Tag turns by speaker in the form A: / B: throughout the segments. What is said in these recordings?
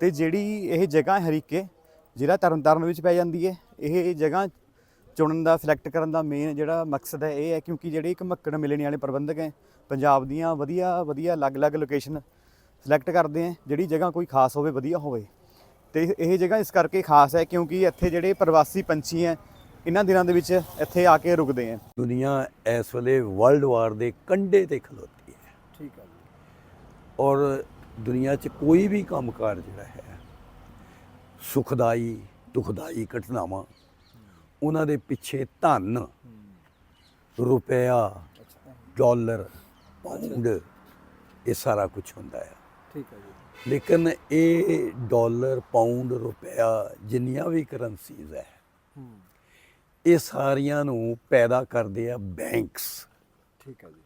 A: ਤੇ ਜਿਹੜੀ ਇਹ ਜਗ੍ਹਾ ਹੈ ਹਰੀਕੇ ਜ਼ਿਲ੍ਹਾ ਤਰਨਤਾਰਨ ਵਿੱਚ ਪੈ ਜਾਂਦੀ ਹੈ ਇਹ ਜਗ੍ਹਾ ਚੁਣਨ ਦਾ ਸਿਲੈਕਟ ਕਰਨ ਦਾ ਮੇਨ ਜਿਹੜਾ ਮਕਸਦ ਹੈ ਇਹ ਹੈ ਕਿਉਂਕਿ ਜਿਹੜੇ ਇੱਕ ਮੱਕੜ ਮਿਲਣੇ ਵਾਲੇ ਪ੍ਰਬੰਧਕ ਹੈ ਪੰਜਾਬ ਦੀਆਂ ਵਧੀਆ ਵਧੀਆ ਅਲੱਗ-ਅਲੱਗ ਲੋਕੇਸ਼ਨ ਸਿਲੈਕਟ ਕਰਦੇ ਹੈ ਜਿਹੜੀ ਜਗ੍ਹਾ ਕੋਈ ਖਾਸ ਹੋਵੇ ਵਧੀਆ ਹੋਵੇ। ਤੇ ਇਹ ਜਗ੍ਹਾ ਇਸ ਕਰਕੇ ਖਾਸ ਹੈ ਕਿਉਂਕਿ ਇੱਥੇ ਜਿਹੜੇ ਪ੍ਰਵਾਸੀ ਪੰਛੀ ਹੈ ਇਹਨਾਂ ਦਿਨਾਂ ਦੇ ਵਿੱਚ ਇੱਥੇ ਆ ਕੇ ਰੁਕਦੇ ਹੈ।
B: ਦੁਨੀਆ ਇਸ ਵੇਲੇ ਵਰਲਡ ਵਾਰ ਦੇ ਕੰਢੇ ਤੇ ਖਲੋਤੀ ਹੈ।
A: ਠੀਕ ਹੈ ਜੀ।
B: ਔਰ ਦੁਨੀਆ 'ਚ ਕੋਈ ਵੀ ਕੰਮਕਾਰ ਜਿਹੜਾ ਹੈ ਸੁਖਦਾਈ ਦੁਖਦਾਈ ਘਟਨਾਵਾਂ ਉਹਨਾਂ ਦੇ ਪਿੱਛੇ ਧਨ ਰੁਪਇਆ ਡਾਲਰ ਪਾਉਂਡ ਇਹ ਸਾਰਾ ਕੁਝ ਹੁੰਦਾ ਹੈ
A: ਠੀਕ ਹੈ ਜੀ।
B: ਲੇਕਿਨ ਇਹ ਡਾਲਰ ਪਾਉਂਡ ਰੁਪਇਆ ਜਿੰਨੀਆਂ ਵੀ ਕਰੰਸੀਜ਼ ਹੈ। ਇਹ ਸਾਰੀਆਂ ਨੂੰ ਪੈਦਾ ਕਰਦੇ ਆ ਬੈਂਕਸ।
A: ਠੀਕ ਹੈ ਜੀ।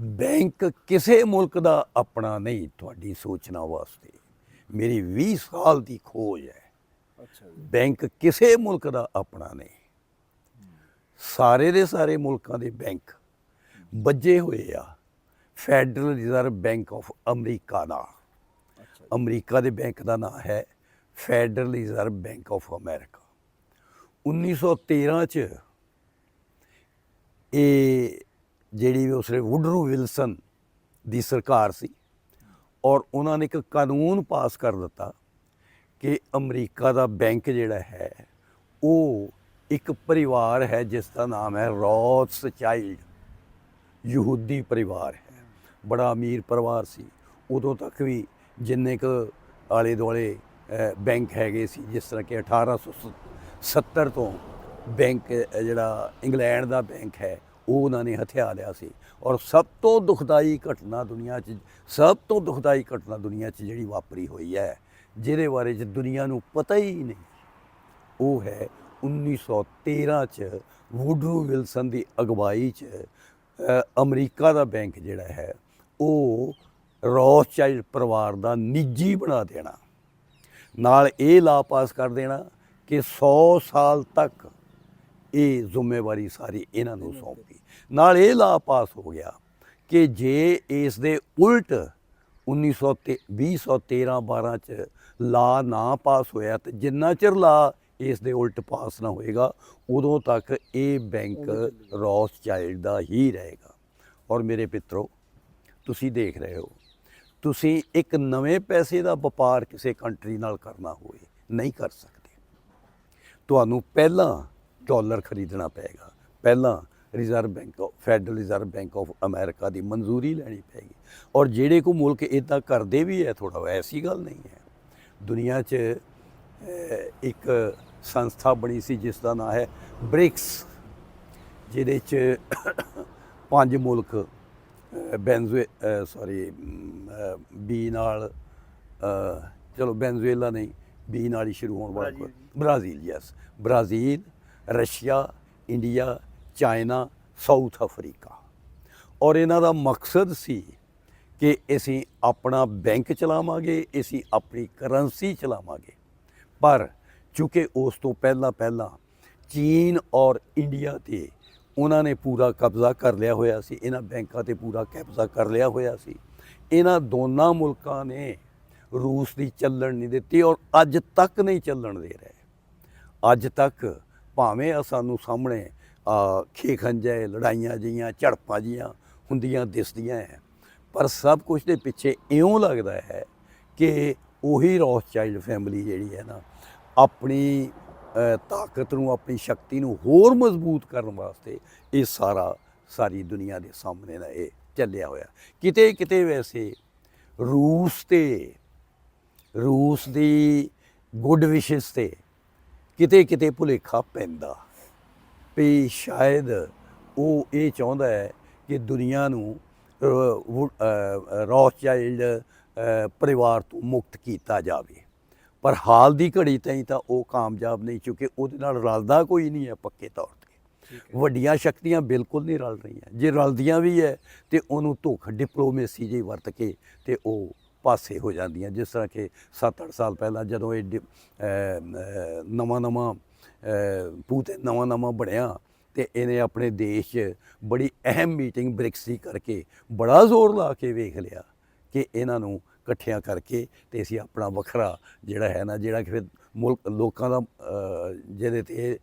B: ਬੈਂਕ ਕਿਸੇ ਮੁਲਕ ਦਾ ਆਪਣਾ ਨਹੀਂ ਤੁਹਾਡੀ ਸੋਚਣਾ ਵਾਸਤੇ। ਮੇਰੀ 20 ਸਾਲ ਦੀ ਖੋਜ ਹੈ।
A: ਅੱਛਾ
B: ਬੈਂਕ ਕਿਸੇ ਮੁਲਕ ਦਾ ਆਪਣਾ ਨਹੀਂ। ਸਾਰੇ ਦੇ ਸਾਰੇ ਮੁਲਕਾਂ ਦੇ ਬੈਂਕ ਵੱਜੇ ਹੋਏ ਆ। Federal reserve bank of America the. America ਦੇ ਬੈਂਕ ਦਾ ਨਾਮ ਹੈ federal reserve bank of America. 1913 ਚ ਇਹ ਜਿਹੜੀ ਵੀ ਉਸਲੇ ਵੁਡਰੋ ਵਿਲਸਨ ਦੀ ਸਰਕਾਰ ਸੀ ਔਰ ਉਹਨਾਂ ਨੇ ਇੱਕ ਕਾਨੂੰਨ ਪਾਸ ਕਰ ਦਿੱਤਾ ਕਿ ਅਮਰੀਕਾ ਦਾ ਬੈਂਕ ਜਿਹੜਾ ਹੈ, ਉਹ ਇੱਕ ਪਰਿਵਾਰ ਹੈ, ਜਿਸ ਦਾ ਨਾਮ ਹੈ ਰੌਥਸ ਚਾਈਲਡ ਯਹੂਦੀ ਪਰਿਵਾਰ ਹੈ। ਬੜਾ ਅਮੀਰ ਪਰਿਵਾਰ ਸੀ। ਉਦੋਂ ਤੱਕ ਵੀ ਜਿੰਨੇ ਕੁ ਆਲੇ ਦੁਆਲੇ ਬੈਂਕ ਹੈਗੇ ਸੀ, ਜਿਸ ਤਰ੍ਹਾਂ ਕਿ 1870 ਤੋਂ ਬੈਂਕ ਜਿਹੜਾ ਇੰਗਲੈਂਡ ਦਾ ਬੈਂਕ ਹੈ ਉਹ ਉਹਨਾਂ ਨੇ ਹਥਿਆ ਲਿਆ ਸੀ। ਔਰ ਸਭ ਤੋਂ ਦੁਖਦਾਈ ਘਟਨਾ ਦੁਨੀਆ 'ਚ, ਸਭ ਤੋਂ ਦੁਖਦਾਈ ਘਟਨਾ ਦੁਨੀਆ 'ਚ ਜਿਹੜੀ ਵਾਪਰੀ ਹੋਈ ਹੈ, ਜਿਹਦੇ ਬਾਰੇ 'ਚ ਦੁਨੀਆ ਨੂੰ ਪਤਾ ਹੀ ਨਹੀਂ, ਉਹ ਹੈ 1913 ਚ ਵੁਡਰੂ ਵਿਲਸਨ ਦੀ ਅਗਵਾਈ ਚ ਅਮਰੀਕਾ ਦਾ ਬੈਂਕ ਜਿਹੜਾ ਹੈ, ਉਹ ਰੌਥਚਾਈਲਡ ਪਰਿਵਾਰ ਦਾ ਨਿੱਜੀ ਬਣਾ ਦੇਣਾ। ਨਾਲ ਇਹ ਲਾ ਪਾਸ ਕਰ ਦੇਣਾ ਕਿ 100 ਸਾਲ ਤੱਕ ਇਹ ਜ਼ਿੰਮੇਵਾਰੀ ਸਾਰੀ ਇਹਨਾਂ ਨੂੰ ਸੌਂਪੀ ਨਾਲ ਇਹ ਲਾ ਪਾਸ ਹੋ ਗਿਆ ਕਿ ਜੇ ਇਸ ਦੇ ਉਲਟ 1913 2013 12 ਚ ਲਾ ਨਾ ਪਾਸ ਹੋਇਆ ਤੇ ਜਿੰਨਾ ਚਿਰ ਲਾ ਇਸ ਦੇ ਉਲਟ ਪਾਸ ਨਾ ਹੋਏਗਾ ਉਦੋਂ ਤੱਕ ਇਹ ਬੈਂਕ ਰੌਥਚਾਈਲਡ ਦਾ ਹੀ ਰਹੇਗਾ। ਔਰ ਮੇਰੇ ਪਿੱਤਰੋ ਤੁਸੀਂ ਦੇਖ ਰਹੇ ਹੋ ਤੁਸੀਂ ਇੱਕ ਨਵੇਂ ਪੈਸੇ ਦਾ ਵਪਾਰ ਕਿਸੇ ਕੰਟਰੀ ਨਾਲ ਕਰਨਾ ਹੋਵੇ ਨਹੀਂ ਕਰ ਸਕਦੇ। ਤੁਹਾਨੂੰ ਪਹਿਲਾਂ ਡਾਲਰ ਖਰੀਦਣਾ ਪਏਗਾ। ਪਹਿਲਾਂ reserve bank of federal reserve bank of America ਦੀ ਮਨਜ਼ੂਰੀ ਲੈਣੀ ਪਏਗੀ। ਔਰ ਜਿਹੜੇ ਕੋ ਮੁਲਕ ਇਦਾਂ ਕਰਦੇ ਵੀ ਹੈ ਥੋੜਾ ਐਸੀ ਗੱਲ ਨਹੀਂ ਹੈ ਦੁਨੀਆ 'ਚ ਇੱਕ ਸੰਸਥਾ ਬਣੀ ਸੀ ਜਿਸ ਦਾ ਨਾਮ ਹੈ ਬ੍ਰਿਕਸ ਜਿਹਦੇ 'ਚ ਪੰਜ ਮੁਲਕ ਬੈਂਜ਼ੂਏ ਸੌਰੀ ਬੀ ਨਾਲ ਚਲੋ ਬੈਂਜ਼ੂਏਲਾ ਨਹੀਂ ਬੀ ਨਾਲ ਹੀ ਸ਼ੁਰੂ ਹੋਣ ਵਾਲਾ Brazil. Yes Brazil Russia, India, China, South Africa. ਔਰ ਇਹਨਾਂ ਦਾ ਮਕਸਦ ਸੀ ਕਿ ਅਸੀਂ ਆਪਣਾ ਬੈਂਕ ਚਲਾਵਾਂਗੇ, ਅਸੀਂ ਆਪਣੀ ਕਰੰਸੀ ਚਲਾਵਾਂਗੇ। ਪਰ ਚੂੰਕਿ ਉਸ ਤੋਂ ਪਹਿਲਾਂ ਪਹਿਲਾਂ ਚੀਨ ਔਰ ਇੰਡੀਆ ਤੇ ਉਹਨਾਂ ਨੇ ਪੂਰਾ ਕਬਜ਼ਾ ਕਰ ਲਿਆ ਹੋਇਆ ਸੀ, ਇਹਨਾਂ ਬੈਂਕਾਂ ਤੇ ਪੂਰਾ ਕਬਜ਼ਾ ਕਰ ਲਿਆ ਹੋਇਆ ਸੀ। ਇਹਨਾਂ ਦੋਨਾਂ ਮੁਲਕਾਂ ਨੇ ਰੂਸ ਦੀ ਚੱਲਣ ਨਹੀਂ ਦਿੱਤੀ ਔਰ ਅੱਜ ਤੱਕ ਨਹੀਂ ਚੱਲਣ ਦੇ ਰਹੇ। ਅੱਜ ਤੱਕ ਭਾਵੇਂ ਸਾਨੂੰ ਸਾਹਮਣੇ ਖੇਖੰਜੇ ਲੜਾਈਆਂ ਜੀਆਂ ਝੜਪਾਂ ਜੀਆਂ ਹੁੰਦੀਆਂ, ਦਿਸਦੀਆਂ ਹੈ ਪਰ ਸਭ ਕੁਝ ਦੇ ਪਿੱਛੇ ਇਉਂ ਲੱਗਦਾ ਹੈ ਕਿ ਉਹੀ ਰੌਥਚਾਈਲਡ ਫੈਮਿਲੀ ਜਿਹੜੀ ਹੈ ਨਾ, ਆਪਣੀ ਤਾਕਤ ਨੂੰ, ਆਪਣੀ ਸ਼ਕਤੀ ਨੂੰ ਹੋਰ ਮਜ਼ਬੂਤ ਕਰਨ ਵਾਸਤੇ ਇਹ ਸਾਰਾ, ਸਾਰੀ ਦੁਨੀਆ ਦੇ ਸਾਹਮਣੇ ਨਾ ਇਹ ਚੱਲਿਆ ਹੋਇਆ। ਕਿਤੇ ਕਿਤੇ ਵੈਸੇ ਰੂਸ ਤੇ, ਰੂਸ ਦੀ ਗੁੱਡ ਵਿਸ਼ੇਸ ਤੇ ਕਿਤੇ ਕਿਤੇ ਭੁਲੇਖਾ ਪੈਂਦਾ। ਵੀ ਸ਼ਾਇਦ ਉਹ ਇਹ ਚਾਹੁੰਦਾ ਹੈ ਕਿ ਦੁਨੀਆ ਨੂੰ ਰੌਥਚਾਈਲਡ ਪਰਿਵਾਰ ਤੋਂ ਮੁਕਤ ਕੀਤਾ ਜਾਵੇ। ਪਰ ਹਾਲ ਦੀ ਘੜੀ ਤਾਈਂ ਤਾਂ ਉਹ ਕਾਮਯਾਬ ਨਹੀਂ ਚੁੱਕੇ ਉਹਦੇ ਨਾਲ ਰਲਦਾ ਕੋਈ ਨਹੀਂ ਹੈ ਪੱਕੇ ਤੌਰ ਤੇ। ਵੱਡੀਆਂ ਸ਼ਕਤੀਆਂ ਬਿਲਕੁਲ ਨਹੀਂ ਰਲ ਰਹੀਆਂ। ਜੇ ਰਲਦੀਆਂ ਵੀ ਹੈ ਤੇ ਉਹਨੂੰ ਧੋਖ ਡਿਪਲੋਮੇਸੀ ਜਿਹੀ ਵਰਤ ਕੇ ਤੇ ਉਹ ਪਾਸੇ ਹੋ ਜਾਂਦੀਆਂ, ਜਿਸ ਤਰ੍ਹਾਂ ਕਿ 7-8 ਸਾਲ ਪਹਿਲਾਂ ਜਦੋਂ ਇਹ ਨਵਾਂ ਨਵਾਂ ਪੂਤੇ ਨਵਾਂ ਨਵਾਂ ਬਣਿਆ ਤੇ ਇਹਨੇ ਆਪਣੇ ਦੇਸ਼ 'ਚ ਬੜੀ ਅਹਿਮ ਮੀਟਿੰਗ ਬ੍ਰਿਕਸ ਦੀ ਕਰਕੇ ਬੜਾ ਜ਼ੋਰ ਲਾ ਕੇ ਵੇਖ ਲਿਆ ਕਿ ਇਹਨਾਂ ਨੂੰ ਇਕੱਠਿਆਂ ਕਰਕੇ ਤੇ ਅਸੀਂ ਆਪਣਾ ਵੱਖਰਾ ਜਿਹੜਾ ਹੈ ਨਾ, ਜਿਹੜਾ ਕਿ ਫਿਰ ਮੁਲਕ, ਲੋਕਾਂ ਦਾ ਜਿਹਦੇ ਤੇ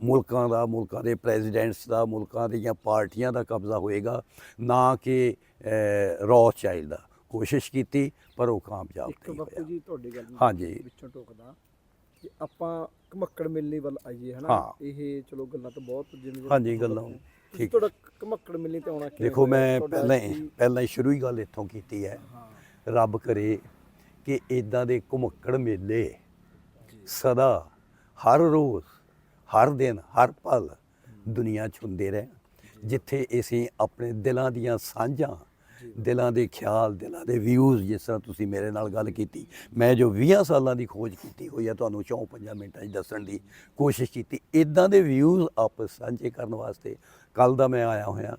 B: ਮੁਲਕਾਂ ਦਾ, ਮੁਲਕਾਂ ਦੇ ਪ੍ਰੈਜ਼ੀਡੈਂਟਸ ਦਾ, ਮੁਲਕਾਂ ਦੀਆਂ ਪਾਰਟੀਆਂ ਦਾ ਕਬਜ਼ਾ ਹੋਏਗਾ, ਨਾ ਕਿ ਰੌ ਚਾਈਲਡ ਦਾ। ਕੋਸ਼ਿਸ਼ ਕੀਤੀ ਪਰ ਉਹ ਕਾਮਯਾਬ
C: ਇੱਕ
B: ਨਹੀਂ
C: ਬਾਪੂ
B: ਹੋਇਆ
C: ਜੀ ਤੁਹਾਡੀ ਗੱਲ ਨੂੰ
B: ਹਾਂਜੀ।
C: ਵਿੱਚੋਂ ਟੋਕਦਾ ਕਿ ਆਪਾਂ ਘਮੱਕੜ ਮੇਲੇ ਵੱਲ ਆਈਏ ਹਨਾ
B: ਹਾਂ।
C: ਇਹ ਚਲੋ ਗੱਲਾਂ ਤਾਂ ਬਹੁਤ ਜਿਵੇਂ
B: ਹਾਂਜੀ, ਗੱਲਾਂ ਠੀਕ।
C: ਤੁਹਾਡਾ ਘਮੱਕੜ ਮੇਲੇ ਤੇ ਆਉਣਾ ਕਿਵੇਂ
B: ਦੇਖੋ
C: ਹੋਇਆ?
B: ਮੈਂ
C: ਤੁਹਾਡਾ
B: ਪਹਿਲਾਂ ਹੀ
C: ਕੀ-
B: ਪਹਿਲਾਂ ਹੀ ਸ਼ੁਰੂ ਹੀ ਗੱਲ ਇੱਥੋਂ ਕੀਤੀ ਹੈ
C: ਹਾਂ
B: ਰੱਬ ਕਰੇ ਕਿ ਇਦਾਂ ਦੇ ਘੁਮੱਕੜ ਮੇਲੇ ਸਦਾ ਹਰ ਰੋਜ਼ ਹਰ ਦਿਨ ਹਰ ਪਲ ਦੁਨੀਆ 'ਚ ਹੁੰਦੇ ਰਹਿਣ ਜਿੱਥੇ ਅਸੀਂ ਆਪਣੇ ਦਿਲਾਂ ਦੀਆਂ ਸਾਂਝਾਂ ਦਿਲਾਂ ਦੇ ਖਿਆਲ ਦਿਲਾਂ ਦੇ ਵਿਊਜ਼ ਜਿਸ ਤਰ੍ਹਾਂ ਤੁਸੀਂ ਮੇਰੇ ਨਾਲ ਗੱਲ ਕੀਤੀ ਮੈਂ ਜੋ 20 ਸਾਲਾਂ ਦੀ ਖੋਜ ਕੀਤੀ ਹੋਈ ਆ ਤੁਹਾਨੂੰ 4-5 ਮਿੰਟਾਂ 'ਚ ਦੱਸਣ ਦੀ ਕੋਸ਼ਿਸ਼ ਕੀਤੀ। ਇਦਾਂ ਦੇ ਵਿਊਜ਼ ਆਪਸ ਸਾਂਝੇ ਕਰਨ ਵਾਸਤੇ ਕੱਲ ਦਾ ਮੈਂ ਆਇਆ ਹੋਇਆ।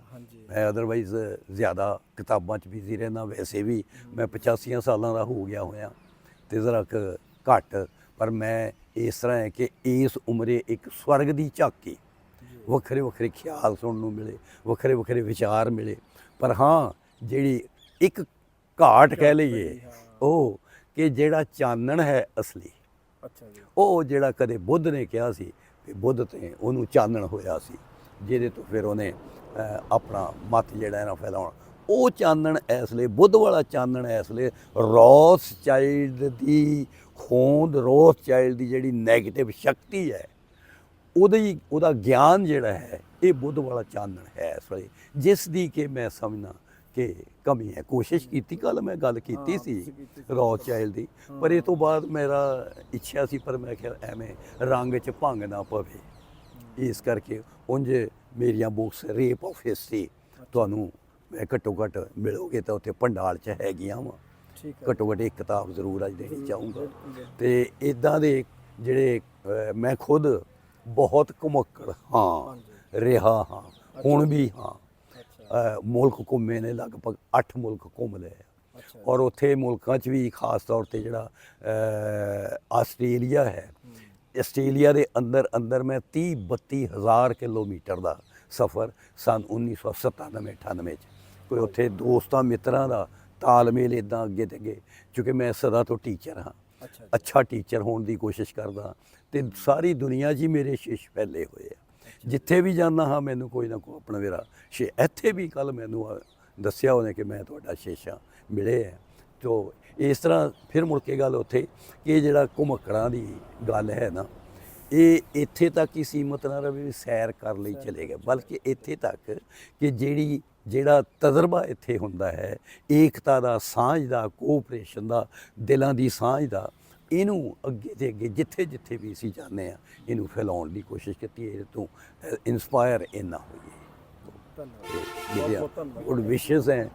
B: ਮੈਂ ਅਦਰਵਾਈਜ਼ ਜ਼ਿਆਦਾ ਕਿਤਾਬਾਂ 'ਚ ਬਿਜ਼ੀ ਰਹਿਣਾ ਵੈਸੇ ਵੀ ਮੈਂ 85 ਸਾਲਾਂ ਦਾ ਹੋ ਗਿਆ ਹੋਇਆ ਤੇ ਜ਼ਰਾ ਘੱਟ ਪਰ ਮੈਂ ਇਸ ਤਰ੍ਹਾਂ ਹੈ ਕਿ ਇਸ ਉਮਰੇ ਇੱਕ ਸਵਰਗ ਦੀ ਝਾਕੀ ਵੱਖਰੇ ਵੱਖਰੇ ਖਿਆਲ ਸੁਣਨ ਨੂੰ ਮਿਲੇ ਵੱਖਰੇ ਵੱਖਰੇ ਵਿਚਾਰ ਮਿਲੇ। ਪਰ ਹਾਂ ਜਿਹੜੀ ਇੱਕ ਘਾਟ ਕਹਿ ਲਈਏ ਉਹ ਕਿ ਜਿਹੜਾ ਚਾਨਣ ਹੈ ਅਸਲੀ।
C: ਅੱਛਾ ਜੀ।
B: ਉਹ ਜਿਹੜਾ ਕਦੇ ਬੁੱਧ ਨੇ ਕਿਹਾ ਸੀ ਕਿ ਬੁੱਧ ਤੇ ਉਹਨੂੰ ਚਾਨਣ ਹੋਇਆ ਸੀ ਜਿਹਦੇ ਤੋਂ ਫਿਰ ਉਹਨੇ ਆਪਣਾ ਮਤ ਜਿਹੜਾ ਨਾ ਫੈਲਾਉਣ। ਉਹ ਚਾਨਣ ਇਸ ਲਈ ਬੁੱਧ ਵਾਲਾ ਚਾਨਣ ਇਸ ਲਈ ਰੋਸ ਚਾਈਲਡ ਦੀ ਹੋਂਦ ਰੋਸ ਚਾਈਲਡ ਦੀ ਜਿਹੜੀ 네ਗੇਟਿਵ ਸ਼ਕਤੀ ਹੈ ਉਹਦੀ ਉਹਦਾ ਗਿਆਨ ਜਿਹੜਾ ਹੈ ਇਹ ਬੁੱਧ ਵਾਲਾ ਚਾਨਣ ਹੈ ਇਸ ਵੇਲੇ। ਜਿਸ ਦੀ ਕਿ ਮੈਂ ਸਮਝਣਾ ਕਿ ਕਮੀ ਹੈ। ਕੋਸ਼ਿਸ਼ ਕੀਤੀ ਕੱਲ ਮੈਂ ਗੱਲ ਕੀਤੀ ਸੀ
C: ਸੀ।
B: ਰੌ ਚਾਈਲਡ ਦੀ। ਪਰ ਇਹ ਤੋਂ ਬਾਅਦ ਮੇਰਾ ਇੱਛਾ ਸੀ ਪਰ ਮੈਂ ਕਿਹਾ ਐਵੇਂ ਰੰਗ 'ਚ ਭੰਗ ਨਾ ਪਵੇ। ਇਸ ਕਰਕੇ ਉਂਝ ਮੇਰੀਆਂ ਬੁੱਕਸ ਰੇਪ ਆਫ ਹਿਸਟਰੀ ਤੁਹਾਨੂੰ ਮੈਂ ਘੱਟੋ ਘੱਟ ਮਿਲੋਗੇ ਤਾਂ ਉੱਥੇ ਭੰਡਾਰ 'ਚ ਹੈਗੀਆਂ ਵਾ।
C: ਠੀਕ ਹੈ।
B: ਘੱਟੋ ਘੱਟ ਇੱਕ ਕਿਤਾਬ ਜ਼ਰੂਰ ਅੱਜ ਦੇਣੀ ਚਾਹੂੰਗਾ। ਤੇ ਇਦਾਂ ਦੇ ਜਿਹੜੇ ਮੈਂ ਖੁਦ ਬਹੁਤ ਘੁਮੱਕੜ ਹਾਂ। ਰਿਹਾ ਹਾਂ ਹੁਣ ਵੀ ਹਾਂ। ਮੁਲਕ ਘੁੰਮੇ ਨੇ ਲਗਭਗ 8 ਮੁਲਕ ਘੁੰਮ ਲਏ ਆ। ਔਰ ਉੱਥੇ ਮੁਲਕਾਂ 'ਚ ਵੀ ਖਾਸ ਤੌਰ ਤੇ ਜਿਹੜਾ ਆਸਟ੍ਰੇਲੀਆ ਹੈ ਆਸਟ੍ਰੇਲੀਆ ਦੇ ਅੰਦਰ ਅੰਦਰ ਮੈਂ 30 32 ਹਜ਼ਾਰ ਕਿਲੋਮੀਟਰ ਦਾ ਸਫ਼ਰ ਸਨ 1997 98 ਚ। ਕੋਈ ਉੱਥੇ ਦੋਸਤਾਂ ਮਿੱਤਰਾਂ ਦਾ ਤਾਲਮੇਲ ਇਦਾਂ ਅੱਗੇ ਤੇ ਅੱਗੇ ਕਿਉਂਕਿ ਮੈਂ ਸਦਾ ਤੋਂ ਟੀਚਰ ਹਾਂ।
C: ਅੱਛਾ
B: ਟੀਚਰ ਹੋਣ ਦੀ ਕੋਸ਼ਿਸ਼ ਕਰਦਾ ਤੇ ਸਾਰੀ ਦੁਨੀਆ 'ਚ ਹੀ ਮੇਰੇ ਸ਼ਿਸ਼ ਫੈਲੇ ਹੋਏ ਆ। ਜਿੱਥੇ ਵੀ ਜਾਂਦਾ ਹਾਂ ਮੈਨੂੰ ਕੋਈ ਨਾ ਕੋਈ ਆਪਣਾ ਮੇਰਾ ਸ਼ੇ ਇੱਥੇ ਵੀ ਕੱਲ ਮੈਨੂੰ ਦੱਸਿਆ ਉਹਨੇ ਕਿ ਮੈਂ ਤੁਹਾਡਾ ਸ਼ੇਸ਼ਾ ਮਿਲੇ ਹੈ। ਤੋ ਇਸ ਤਰ੍ਹਾਂ ਫਿਰ ਮੁੜ ਕੇ ਗੱਲ ਉੱਥੇ ਕਿ ਜਿਹੜਾ ਘੁਮਕੜਾਂ ਦੀ ਗੱਲ ਹੈ ਨਾ ਇਹ ਇੱਥੇ ਤੱਕ ਹੀ ਸੀਮਤ ਨਾ ਰਵੇ ਵੀ ਸੈਰ ਕਰ ਲਈ ਚਲੇ ਗਏ। ਬਲਕਿ ਇੱਥੇ ਤੱਕ ਕਿ ਜਿਹੜੀ ਜਿਹੜਾ ਤਜਰਬਾ ਇੱਥੇ ਹੁੰਦਾ ਹੈ ਏਕਤਾ ਦਾ ਸਾਂਝ ਦਾ ਕੋਆਪਰੇਸ਼ਨ ਦਾ ਦਿਲਾਂ ਦੀ ਸਾਂਝ ਦਾ ਇਹਨੂੰ ਅੱਗੇ ਤੇ ਅੱਗੇ ਜਿੱਥੇ ਜਿੱਥੇ ਵੀ ਅਸੀਂ ਜਾਂਦੇ ਆ ਇਹਨੂੰ ਫੈਲਾਉਣ ਦੀ ਕੋਸ਼ਿਸ਼ ਕੀਤੀ ਹੈ ਇਹ ਤੋਂ ਇਨਸਪਾਇਰ ਇੰਨਾ ਹੋਈਏ।
C: ਧੰਨਵਾਦ।
B: ਤੇ
C: ਬਹੁਤ
B: ਮੇਰੀਆਂ
C: ਬਹੁਤ ਧੰਨਵਾਦ।
B: ਗੁੱਡ ਵਿਸ਼ੇਸ ਹੈ